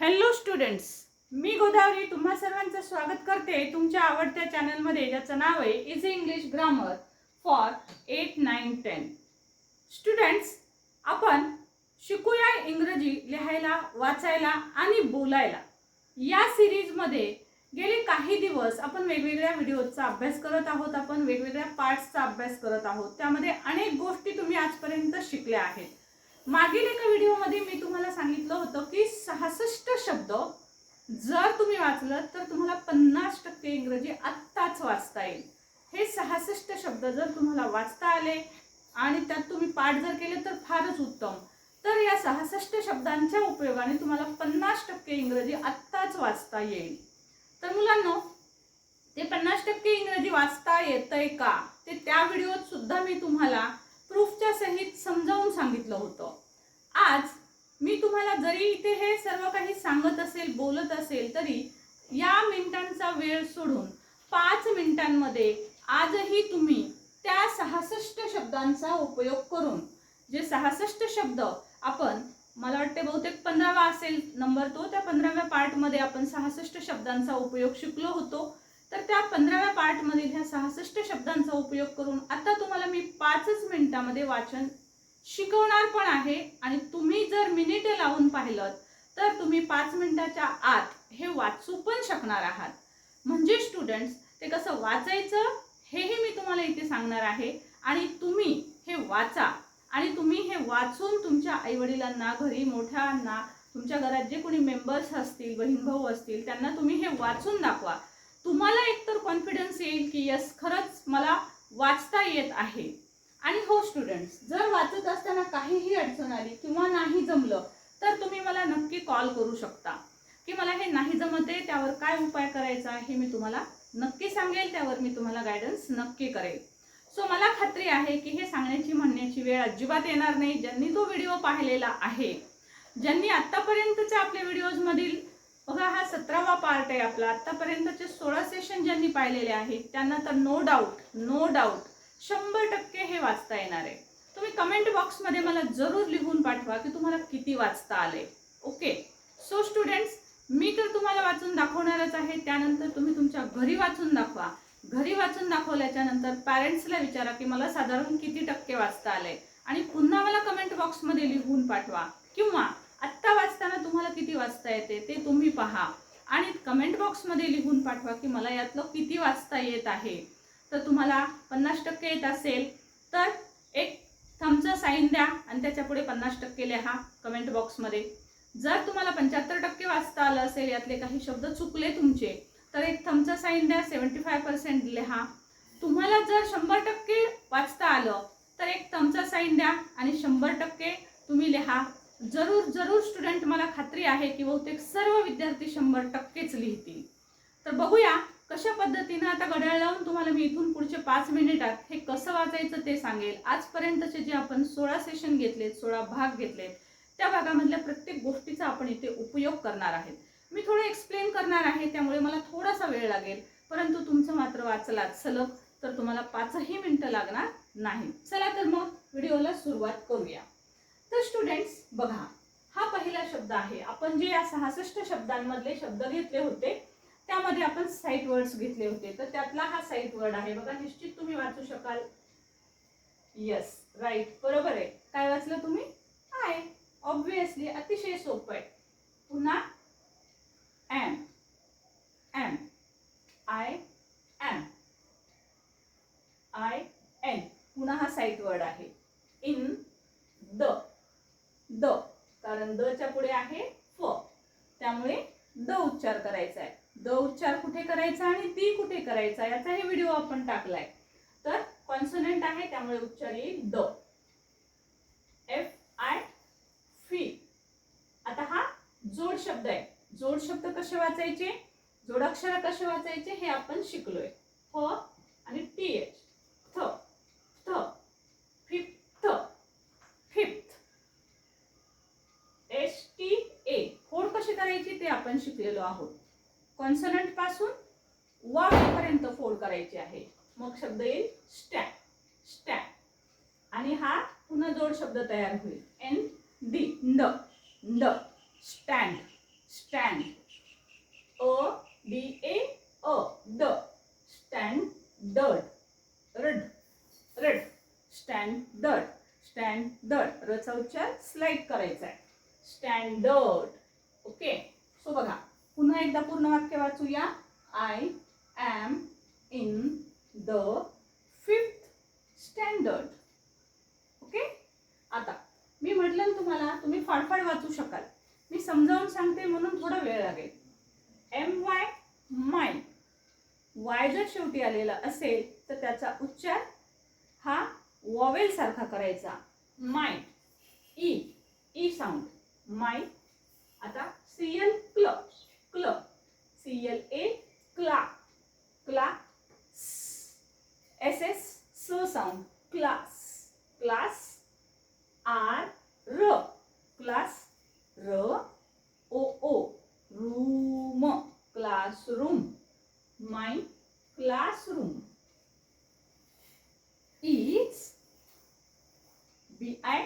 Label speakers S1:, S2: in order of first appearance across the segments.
S1: Hello students मी गोदावरी तुम्हा सर्वांचं स्वागत करते तुमच्या आवडत्या चॅनलमध्ये ज्याचं नाव आहे easy English grammar for eight nine ten students आपण शिकूया इंग्रजी लिहायला वाचायला आणि बोलायला. या सिरीजमध्ये गेले काही दिवस आपण वेगवेगळ्या व्हिडिओचा अभ्यास करत आहोत आपण वेगवेगळ्या पार्ट्सचा अभ्यास करत आहोत. त्यामध्ये अनेक गोष्टी तुम्ही आजपर्यंत शिकल्या आहेत. मागील एका व्हिडिओमध्ये मी तुम्हाला सांगितलं होतं की सहासष्ट शब्द जर तुम्ही वाचलं तर तुम्हाला पन्नास टक्के इंग्रजी आत्ताच वाचता येईल. हे सहासष्ट शब्द जर तुम्हाला वाचता आले आणि त्यात तुम्ही पाठ जर केले तर फारच उत्तम. तर या सहासष्ट शब्दांच्या उपयोगाने तुम्हाला पन्नास टक्के इंग्रजी आत्ताच वाचता येईल. तर मुलांनो ते पन्नास टक्के इंग्रजी वाचता येतंय का? ते त्या व्हिडिओत सुद्धा मी तुम्हाला प्रूफच्या सहित समजावून सांगितलं होतं. आज मी तुम्हाला जरी इथे हे सर्व काही सांगत असेल बोलत असेल तरी या मिनिटांचा वेळ सोडून पाच मिनिटांमध्ये आजही तुम्ही त्या सहासष्ट शब्दांचा उपयोग करून जे सहासष्ट शब्द आपण मला वाटते बहुतेक पंधरावा असेल नंबर तो त्या पंधराव्या पार्टमध्ये आपण सहासष्ट शब्दांचा उपयोग शिकलो होतो. तर त्या पंधराव्या पार्टमधील ह्या सहासष्ट शब्दांचा उपयोग करून आता तुम्हाला मी पाचच मिनिटामध्ये वाचन शिकवणार पण आहे आणि तुम्ही जर मिनिटे लावून पाहिलं तर तुम्ही पाच मिनिटाच्या आत हे वाचू पण शकणार आहात. म्हणजे स्टुडंट्स ते कसं वाचायचं हेही मी तुम्हाला इथे सांगणार आहे. आणि तुम्ही हे वाचा. आणि तुम्ही हे वाचून तुमच्या आईवडिलांना घरी मोठ्यांना तुमच्या घरात जे कोणी मेंबर्स असतील बहीण भाऊ असतील त्यांना तुम्ही हे वाचून दाखवा. तुम्हाला एकतर कॉन्फिडन्स येईल की यस खरंच मला वाचता येत आहे. आणि हो स्टुडंट्स जर वाचत असताना काहीही अडचण आली किंवा नाही जमलं तर तुम्ही मला नक्की कॉल करू शकता. की मला हे नाही जमत त्यावर काय उपाय करायचा हे मी तुम्हाला नक्की सांगेल त्यावर मी तुम्हाला गायडन्स नक्की करेल. सो मला खात्री आहे की हे सांगण्याची म्हणण्याची वेळ अजिबात येणार नाही ज्यांनी तो व्हिडिओ पाहिलेला आहे. ज्यांनी आत्तापर्यंतच्या आपल्या व्हिडिओजमधील बघा हा सतरावा पार्ट आहे आपला आत्तापर्यंतचे सोळा सेशन ज्यांनी पाहिलेले आहेत त्यांना तर नो डाऊट नो डाऊट शंभर टक्के हे वाचता येणार आहे. तुम्ही कमेंट बॉक्समध्ये मला जरूर लिहून पाठवा की तुम्हाला किती वाचता आले. ओके सो स्टुडंट्स मी तर तुम्हाला वाचून दाखवणारच आहे. त्यानंतर तुम्ही तुमच्या घरी वाचून दाखवा. घरी वाचून दाखवल्याच्या नंतर पॅरेंट्सला विचारा की मला साधारण किती टक्के वाचता आले. आणि पुन्हा मला कमेंट बॉक्समध्ये लिहून पाठवा. किंवा आत्ता वाचताना तुम्हाला किती वाचता येते ते तुम्ही पहा. आणि कमेंट बॉक्समध्ये लिहून पाठवा की मला यातलं किती वाचता येत आहे. तर तुम्हाला पन्नास टक्के येत असेल तर एक थमचं साईन द्या आणि त्याच्यापुढे पन्नास टक्के लिहा कमेंट बॉक्समध्ये जर तुम्हाला पंच्याहत्तर टक्के वाचता आलं असेल यातले काही शब्द चुकले तुमचे तर एक थमचं साईन द्या सेवन्टी फाय पर्सेंट लिहा. तुम्हाला जर शंभर टक्के वाचता आलं तर एक थमचा साईन द्या आणि शंभर टक्के तुम्ही लिहा. जरूर जरूर स्टुडंट मला खात्री आहे की बहुतेक सर्व विद्यार्थी शंभर टक्केच लिहितील. तर बघूया कशा पद्धतीनं आता घड्याळ लावून तुम्हाला मी इथून पुढचे पाच मिनिटात हे कसं वाचायचं ते सांगेल. आजपर्यंतचे जे आपण सोळा सेशन घेतलेत सोळा भाग घेतलेत त्या भागामधल्या प्रत्येक गोष्टीचा आपण इथे उपयोग करणार आहेत. मी थोडं एक्सप्लेन करणार आहे त्यामुळे मला थोडासा वेळ लागेल. परंतु तुमचं मात्र वाचलात सलग तर तुम्हाला पाचही मिनिटं लागणार नाही. चला तर मग व्हिडिओला सुरुवात करूया. तर स्टुडंट्स बघा हा पहिला शब्द आहे. आपण जे या सहासष्ट शब्दांमधले शब्द घेतले होते मध्ये आपण साईट वर्ड्स घेतले होते तर त्यातला हा साईट वर्ड आहे. बघा निश्चित तुम्ही वाचू शकाल. येस राईट बरोबर आहे. काय वाचलं तुम्ही? आय ऑब्विसली अतिशय सोपं आहे. पुन्हा M M I M I N पुन्हा हा साईट वर्ड आहे इन द द कारण द च्या पुढे आहे फ त्यामुळे द उच्चार करायचा आहे द उच्चार कुठे करायचा आणि ती कुठे करायचा याचाही व्हिडिओ आपण टाकलाय. तर कॉन्सनंट आहे त्यामुळे उच्चार येईल द एफ आय फी आता हा जोड शब्द आहे. जोड शब्द कसे वाचायचे? जोडाक्षर कसे वाचायचे? हे आपण शिकलोय. फ आणि टी एच थ. थ. Fifth. Fifth. S T A फोड कशी करायची ते आपण शिकलेलो आहोत. कॉन्सनंट करायची आहे. मग शब्द येईल स्टॅक स्टॅक आणि हा पुन्हा जोड शब्द तयार होईल. N D. ड. ड. Stand. Stand. A D A अ ड. स्टँड डड रड. रड. स्टँडर्ड. स्टँडर्ड. रचा उच्चार स्लाइड करायचा आहे. स्टँडर्ड. ओके. सो बघा पुन्हा एकदा पूर्ण वाक्य वाचूया. I in the fifth standard okay आता मी म्हटलं ना तुम्हाला तुम्ही फाडफाड वाचू शकाल. मी समजावून सांगते म्हणून थोडा वेळ लागेल. एम वाय माय वाय जर शेवटी आलेला असेल तर त्याचा उच्चार हा वॉवेल सारखा करायचा. My E E sound my आता सी एल क्ल क्ल सी एल ए क्ला क्ला एस एस स साऊंड क्लास क्लास आर र क्लास र O O room classroom my classroom is B I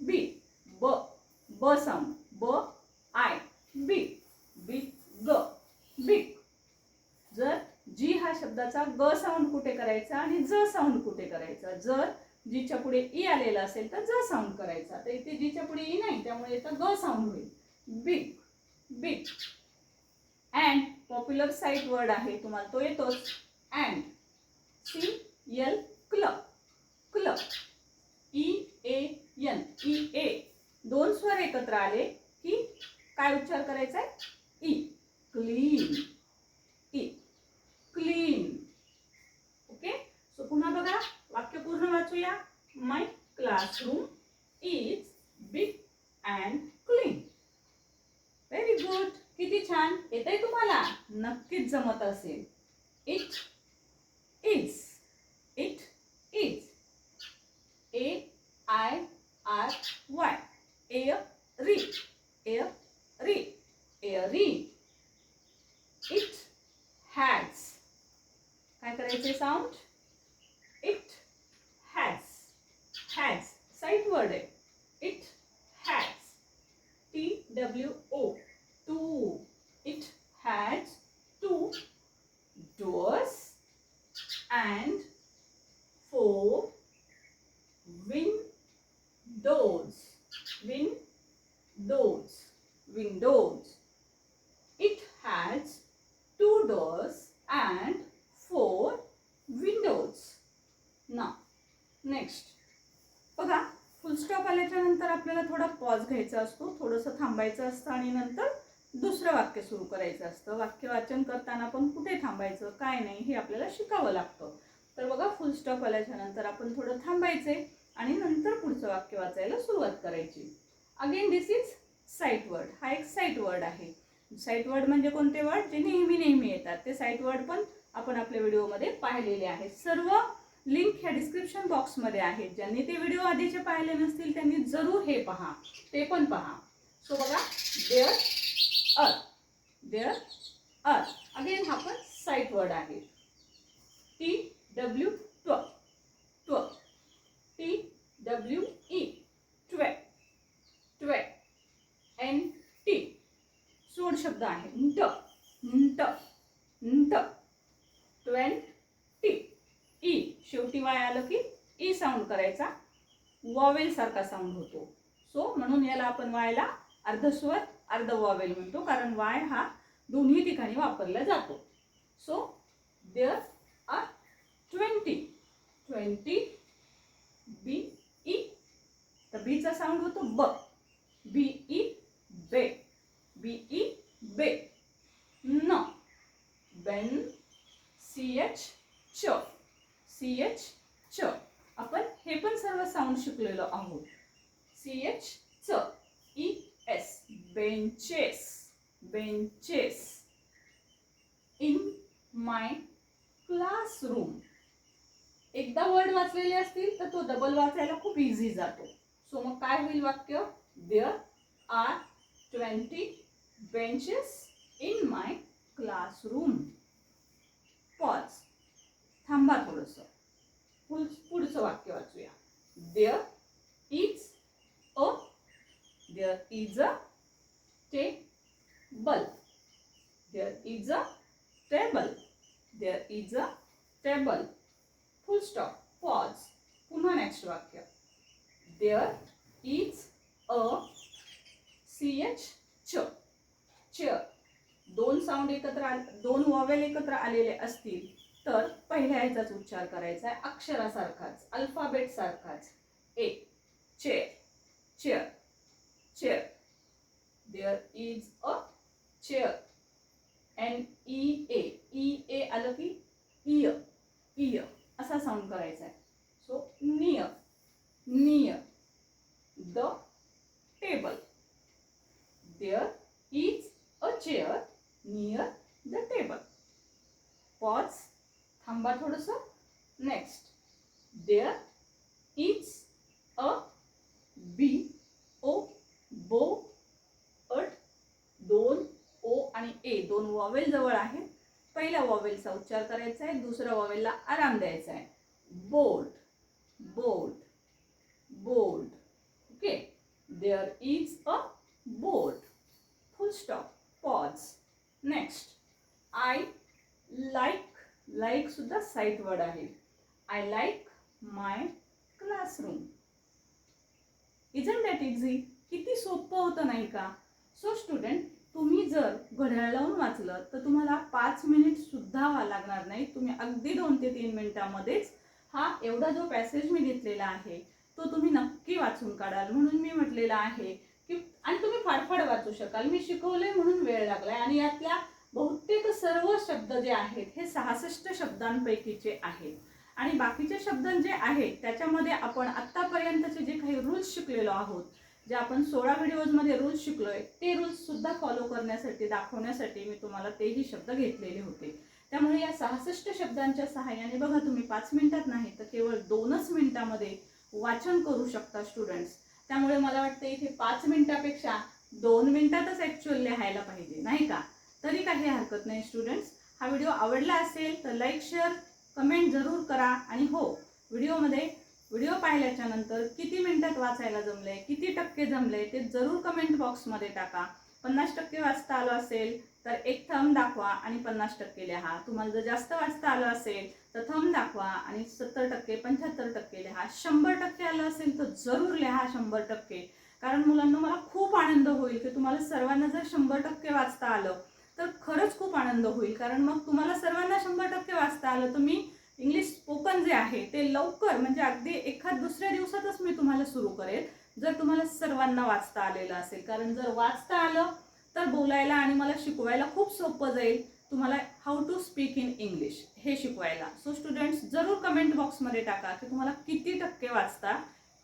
S1: B B बसम ब आय बी बी ग बी. जर जी हा शब्दाचा ग साऊंड कुठे करायचा आणि ज साऊंड कुठे करायचा? जर जीच्या पुढे ई आलेला असेल तर ज साऊंड करायचा. तर इथे जीच्या पुढे ई नाही त्यामुळे इथं ग साऊंड होईल. Big big and popular sight word आहे तुम्हाला तो येतोच. अँड सी एल क्ल क्ल E A N E A दोन स्वर एकत्र आले की काय उच्चार करायचा आहे E clean. E clean. Okay? So पुन्हा बघा वाक्य पूर्ण वाचूया. My classroom is big and clean very good किती छान. येतंय तुम्हाला? नक्कीच जमत असेल. It is it is a I R Y A री ए री ए री इट हॅज काय करायचे sound it has has sight word आहे it has T W O two it has two doors and four windows. Windows. Windows. It has two doors and four windows. Now, next. बघा फुल stop आल्याच्यानंतर आपल्याला थोडा करायचा असतो थोडंसं थांबायचं असतं आणि नंतर दुसरं वाक्य सुरू करायचं असतं. वाक्य वाचन करताना पण कुठे थांबायचं काय नाही हे आपल्याला शिकावं लागतं. तर बघा फुल स्टॉप आल्याच्यानंतर आपण थोडं थांबायचे आणि नंतर पुढचं वाक्य वाचायला सुरुवात करायची. Again this is sight word हा एक साईट वर्ड आहे. साईट वर्ड म्हणजे कोणते वर्ड जे नेहमी नेहमी येतात. ते साईट वर्ड पण आपण आपल्या व्हिडिओमध्ये पाहिलेले आहेत. सर्व लिंक ह्या डिस्क्रिप्शन बॉक्समध्ये आहेत. ज्यांनी ते व्हिडिओ आधीचे पाहिले नसतील त्यांनी जरूर हे पहा. ते पण पहा. सो बघा देअर अर्थ देअर अर्थ अगेन हा पण साईट वर्ड आहे. T W tw tw T W E twe twe N T सोड शब्द आहे. T twel nt twenty E शेवटी वाय आलं की ई साऊंड करायचा. वॉवेल सारखा साऊंड होतो. सो म्हणून याला आपण वायला अर्धस्वर अर्ध वॉवेल म्हणतो. कारण वाय हा दोन्ही ठिकाणी वापरला जातो. So there are twenty twenty B E तर बीचा साऊंड होतो ब. बी ई बे बी ई बे न. बेन सी एच च सी एच च. आपण हे पण सर्व साऊंड शिकलेलो आहोत. सी एच च. E S benches benches in my classroom एकदा वर्ड वाचलेले असतील तर तो डबल वाचायला खूप इझी जातो. सो मग काय होईल वाक्य? There are twenty benches in my classroom pause थांबा थोडंसं. पुढ पुढचं वाक्य वाचूया. There is a there is a टे there is a table there is a table full stop pause पुन्हा नेक्स्ट वाक्य. There is a C H च chair दोन साऊंड एकत्र आले दोन वॉवेल एकत्र आलेले असतील तर पहिल्या ह्याचाच उच्चार करायचा आहे. अक्षरासारखाच अल्फाबेट सारखाच A chair chair chair there is a chair N E A E A आलं की इय इय असा साऊंड करायचा आहे. सो निय near the table there is a chair near the table pause थांबा थोडंसं next there is a B O boat दोन ओ आणि ए दोन वॉवेल जवळ आहे पहिल्या वॉवेलचा उच्चार करायचा आहे दुसऱ्या वॉवेलला आराम द्यायचा आहे board board board okay there is a boat. Full stop pause next I like like सुद्धा sight word आहे. I like my classroom Isn't that easy? किती सोपं होतं नाही का? सो स्टुडंट तुम्ही जर घड्याळ लावून वाचलं तर तुम्हाला पाच मिनिट सुद्धा लागणार नाही. तुम्ही अगदी दोन ते तीन मिनिटामध्येच हा एवढा जो पॅसेज मी घेतलेला आहे तो तुम्ही नक्की वाचून काढाल. म्हणून मी म्हटलेला आहे की आणि तुम्ही फाडफाड वाचू शकाल. मी शिकवलंय म्हणून वेळ लागलाय. आणि यातल्या बहुतेक सर्व शब्द जे आहेत हे सहासष्ट शब्दांपैकीचे आहेत. आणि बाकीचे शब्द जे आहेत त्याच्यामध्ये आपण आत्तापर्यंतचे जे काही रूल्स शिकलेलो आहोत जे आपण सोळा व्हिडिओजमध्ये रूल्स शिकलोय ते रूल्स सुद्धा फॉलो करण्यासाठी दाखवण्यासाठी मी तुम्हाला तेही शब्द घेतलेले होते. त्यामुळे या सहासष्ट शब्दांच्या सहाय्याने बघा तुम्ही पाच मिनिटात नाही तर केवळ दोनच मिनिटामध्ये वाचन करू शकता स्टुडंट्स त्यामुळे मला वाटतं इथे पाच मिनिटापेक्षा दोन मिनिटातच ॲक्च्युअल लिहायला पाहिजे नाही का? तरी काही हरकत नाही स्टुडंट्स हा व्हिडिओ आवडला असेल तर लाईक शेअर कमेंट जरूर करा. आणि हो व्हिडिओमध्ये व्हिडिओ पाहिल्याच्या नंतर किती मिनिटात वाचायला जमले किती टक्के जमले ते जरूर कमेंट बॉक्समध्ये टाका. पन्नास टक्के वाचता आलं असेल तर एक थंब दाखवा आणि पन्नास टक्के लिहा. तुम्हाला जर जास्त वाचता आलं असेल तर थंब दाखवा आणि सत्तर टक्के पंच्याहत्तर टक्के लिहा. शंभर टक्के आलं असेल तर जरूर लिहा शंभर टक्के. कारण मुलांना मला खूप आनंद होईल की तुम्हाला सर्वांना जर शंभर टक्के वाचता आलं तर खरंच खूप आनंद होईल. कारण मग तुम्हाला सर्वांना शंभर टक्के वाचता आलं तर मी इंग्लिश स्पोकन जे आहे ते लवकर म्हणजे अगदी एखाद दुसऱ्या दिवसातच मी तुम्हाला सुरू करेल. जर तुम्हाला सर्वांना वाचता आलेलं असेल. कारण जर वाचता आलं तर बोलायला आणि मला शिकवायला खूप सोपं जाईल. तुम्हाला how to speak in English हे शिकवायला. सो स्टुडंट्स जरूर कमेंट बॉक्समध्ये टाका की तुम्हाला किती टक्के वाचता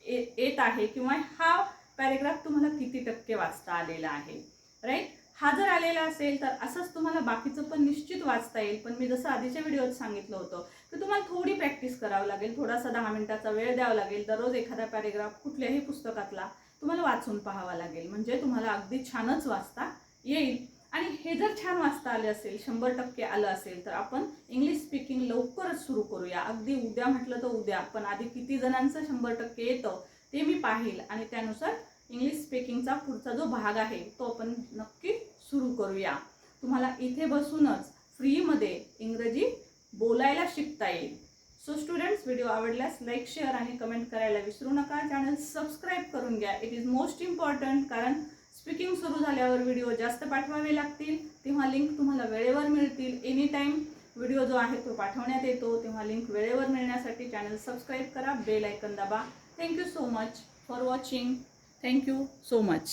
S1: येत आहे किंवा हा पॅरेग्राफ तुम्हाला किती टक्के वाचता आलेला आहे. राईट हा जर आलेला असेल तर असंच तुम्हाला बाकीचं पण निश्चित वाचता येईल. पण मी जसं आधीच्या व्हिडिओत सांगितलं होतं तर तुम्हाला थोडी प्रॅक्टिस करावं लागेल थोडासा दहा मिनिटाचा वेळ द्यावा लागेल. दररोज एखादा पॅरेग्राफ कुठल्याही पुस्तकातला तुम्हाला वाचून पाहावा लागेल. म्हणजे तुम्हाला अगदी छानच वाचता येईल. आणि हे जर छान वाचता आले असेल शंभर टक्के आलं असेल तर आपण इंग्लिश स्पीकिंग लवकरच सुरू करूया. अगदी उद्या म्हटलं तर उद्या पण आधी किती जणांचं शंभर टक्के येतं ते मी पाहील. आणि त्यानुसार इंग्लिश स्पीकिंगचा पुढचा जो भाग आहे तो आपण नक्की सुरू करूया. तुम्हाला इथे बसूनच फ्रीमध्ये इंग्रजी बोलायला शिकता येईल. सो स्टुडंट्स व्हिडिओ आवडल्यास लाईक शेअर आणि कमेंट करायला विसरू नका. चॅनल सबस्क्राईब करून घ्या. इट इज मोस्ट इम्पॉर्टंट कारण स्पीकिंग सुरू झाल्यावर व्हिडिओ जास्त पाठवावे लागतील. तेव्हा लिंक तुम्हाला वेळेवर मिळतील. एनी टाईम व्हिडिओ जो आहे तो पाठवण्यात येतो. तेव्हा लिंक वेळेवर मिळण्यासाठी चॅनल सबस्क्राईब करा. बेल ऐकन दाबा. Thank you so much for watching thank you so much